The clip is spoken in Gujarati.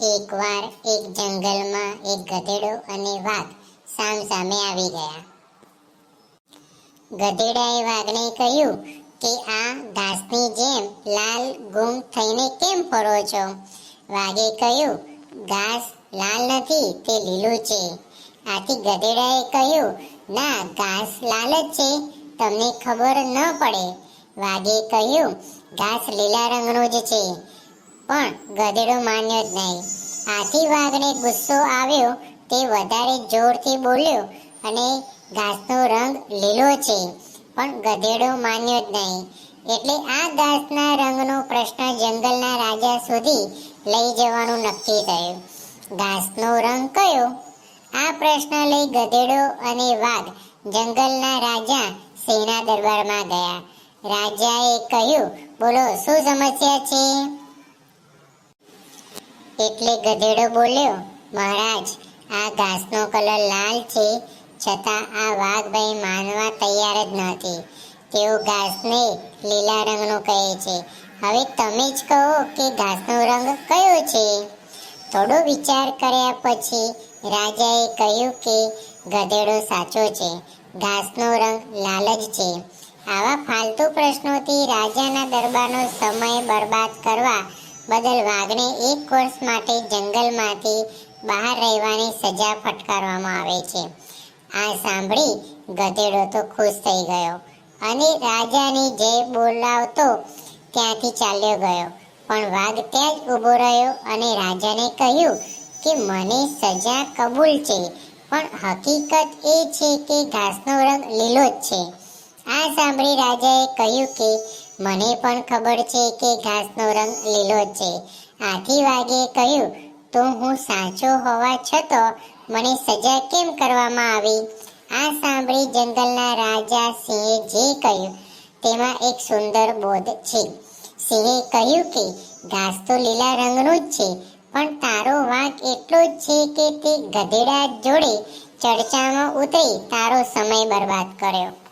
એકવાર એક જંગલમાં એક ગધેડો અને વાઘ સામ સામે આવી ગયા. ગધેડાએ વાઘને કહ્યું કે, આ ઘાસની જેમ લાલ ગુમ થઈને કેમ ફરો છો? વાઘે કહ્યું, ઘાસ લાલ નથી, તે લીલું છે. આથી ગધેડાએ કહ્યું, ના, ઘાસ લાલ જ છે, તમને ખબર ન પડે. વાઘે કહ્યું, ઘાસ લીલા રંગનું જ છે પણ ગધેડો માન્યો જ નહીં. આથી વાઘને ગુસ્સો આવ્યો, તે વધારે જોરથી બોલ્યો, અને ઘાસનો રંગ લીલો છે. પણ ગધેડો માન્યો જ નહીં. એટલે આ ઘાસના રંગનો પ્રશ્ન જંગલના રાજા સુધી લઈ જવાનું નક્કી થયું. ઘાસનો રંગ કયો? આ પ્રશ્ન લઈ ગધેડો અને વાઘ જંગલના રાજા સેના દરબારમાં ગયા. રાજાએ કહ્યું, બોલો, શું સમસ્યા છે? એટલે ગધેડો બોલ્યો, મહારાજ, આ ઘાસનો કલર લાલ છે, છતાં આ વાઘભાઈ માનવા તૈયાર જ નથી. તેઓ ઘાસને લીલા રંગનો કહે છે. હવે તમે જ કહો કે ઘાસનો રંગ કયો છે? થોડો વિચાર કર્યા પછી રાજાએ કહ્યું કે ગધેડો સાચો છે, ઘાસનો રંગ લાલ જ છે. આવા ફાલતુ પ્રશ્નોથી રાજાના દરબારનો સમય બરબાદ કરવા બદલ વાઘને એક વર્ષ માટે જંગલમાંથી બહાર રહેવાની સજા ફટકારવામાં આવે છે. આ સાંભળી ગધેડો તો ખુશ થઈ ગયો અને રાજાની જય બોલાવતો ત્યાંથી ચાલ્યો ગયો. પણ વાઘ ત્યાં જ ઊભો રહ્યો અને રાજાને કહ્યું કે મને સજા કબૂલ છે, પણ હકીકત એ છે કે ઘાસનો રંગ લીલો જ છે. આ સાંભળી રાજાએ કહ્યું કે મને પણ ખબર છે કે ઘાસનો રંગ લીલો છે. આથી વાઘે કહ્યું, તો હું સાચો હોવા છતાં મને સજા કેમ કરવામાં આવી? આ સાંભળી જંગલના રાજા સિંહે જે કહ્યું, તેમાં એક સુંદર બોધ છે. સિંહે કહ્યું કે, ઘાસ તો લીલા રંગનું જ છે, પણ તારો વાંક એટલો જ છે કે તે ગધેડા જોડે ચર્ચામાં ઉતરી તારો સમય બરબાદ કર્યો.